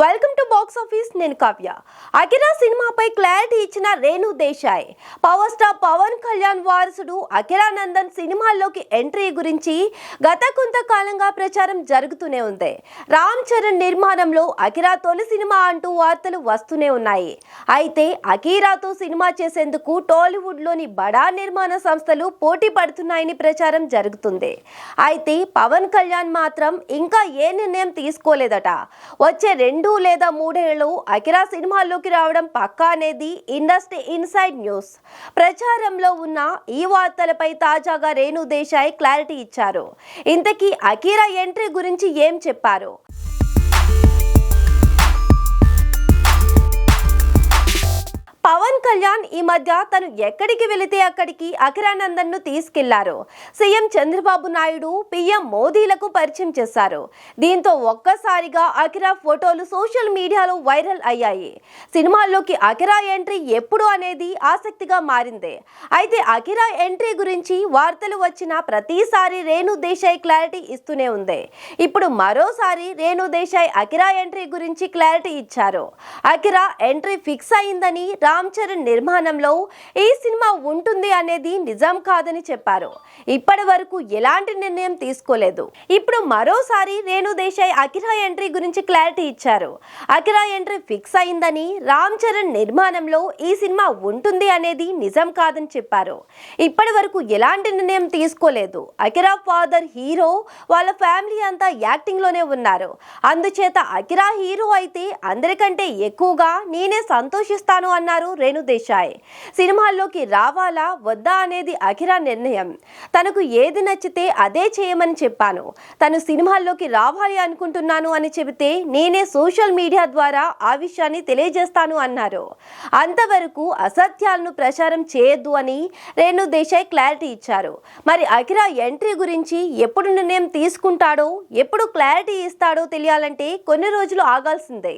Welcome to box office నేను కావ్య. అఖిరా సినిమాపై clarity ఇచ్చిన రేణు దేశాయ్. పవర్ స్టార్ పవన్ కళ్యాణ్ వారసుడు అఖిరా నందన్ సినిమాల్లోకి ఎంట్రీ గురించి గత కొంతకాలంగా ప్రచారం జరుగుతూనే ఉంది. రామ్ చరణ్ నిర్మాణంలో అఖిరా తొలి సినిమా అంటూ వార్తలు వస్తూనే ఉన్నాయి. అయితే అఖీరాతో సినిమా చేసేందుకు టాలీవుడ్లోని బడా నిర్మాణ సంస్థలు పోటీ పడుతున్నాయని ప్రచారం జరుగుతుంది. అయితే పవన్ కళ్యాణ్ మాత్రం ఇంకా ఏ నిర్ణయం తీసుకోలేదట. వచ్చే రెండు లేదా మూడేళ్ళు అఖిరా సినిమాల్లోకి రావడం పక్కా అనేది ఇండస్ట్రీ ఇన్సైడ్ న్యూస్. ప్రచారంలో ఉన్న ఈ వార్తలపై తాజాగా రేణు దేశాయ్ క్లారిటీ ఇచ్చారు. ఇంతకీ అఖిరా ఎంట్రీ గురించి ఏం చెప్పారు? కళ్యాణ్ ఈ మధ్య తను ఎక్కడికి వెళితే అక్కడికి అఖిరానందన్ను తీసుకెళ్ళారు. సీఎం చంద్రబాబు నాయుడు పీఎం మోదీలకు పరిచయం చేశారు. దీంతో ఒక్కసారిగా అఖిరా ఫోటోలు సోషల్ మీడియాలో వైరల్ అయ్యాయి. సినిమాల్లోకి అఖిరా ఎంట్రీ ఎప్పుడు అనేది ఆసక్తిగా మారింది. అయితే అఖిరా ఎంట్రీ గురించి వార్తలు వచ్చిన ప్రతిసారి రేణు దేశాయ్ క్లారిటీ ఇస్తూనే ఉంది. ఇప్పుడు మరోసారి రేణు దేశాయ్ అఖిరా ఎంట్రీ గురించి క్లారిటీ ఇచ్చారు. అఖిరా ఎంట్రీ ఫిక్స్ అయిందని రామ్ చరణ్ నిర్మాణంలో ఈ సినిమా ఉంటుంది అనేది నిజం కాదని చెప్పారు. ఇప్పటి వరకు ఎలాంటి నిర్ణయం తీసుకోలేదు. ఇప్పుడు మరోసారి రేణు దేశాయ్ అఖిరా ఎంట్రీ గురించి క్లారిటీ ఇచ్చారు. అఖిరా ఎంట్రీ ఫిక్స్ అయిందని రామ్ చరణ్ నిర్మాణంలో ఈ సినిమా ఉంటుంది అనేది నిజం కాదని చెప్పారు. ఇప్పటి వరకు ఎలాంటి నిర్ణయం తీసుకోలేదు. అఖిరా ఫాదర్ హీరో వాళ్ళ ఫ్యామిలీ అంతా యాక్టింగ్లోనే ఉన్నారు. అందుచేత అఖిరా హీరో అయితే అందరికంటే ఎక్కువగా నేనే సంతోషిస్తాను అన్నారు రేణు దేశాయ్ సినిమాల్లోకి రావాలా వద్దా అనేది అఖిరా నిర్ణయం. తనకు ఏది నచ్చితే అదే చేయమని చెప్పాను. తను సినిమాల్లోకి రావాలి అనుకుంటున్నాను అని చెబితే నేనే సోషల్ మీడియా ద్వారా ఆ విషయాన్ని తెలియజేస్తాను అన్నారు. అంతవరకు అసత్యాలను ప్రచారం చేయొద్దు అని రేణు దేశాయ్ క్లారిటీ ఇచ్చారు. మరి అఖిరా ఎంట్రీ గురించి ఎప్పుడు నిర్ణయం తీసుకుంటాడో ఎప్పుడు క్లారిటీ ఇస్తాడో తెలియాలంటే కొన్ని రోజులు ఆగాల్సిందే.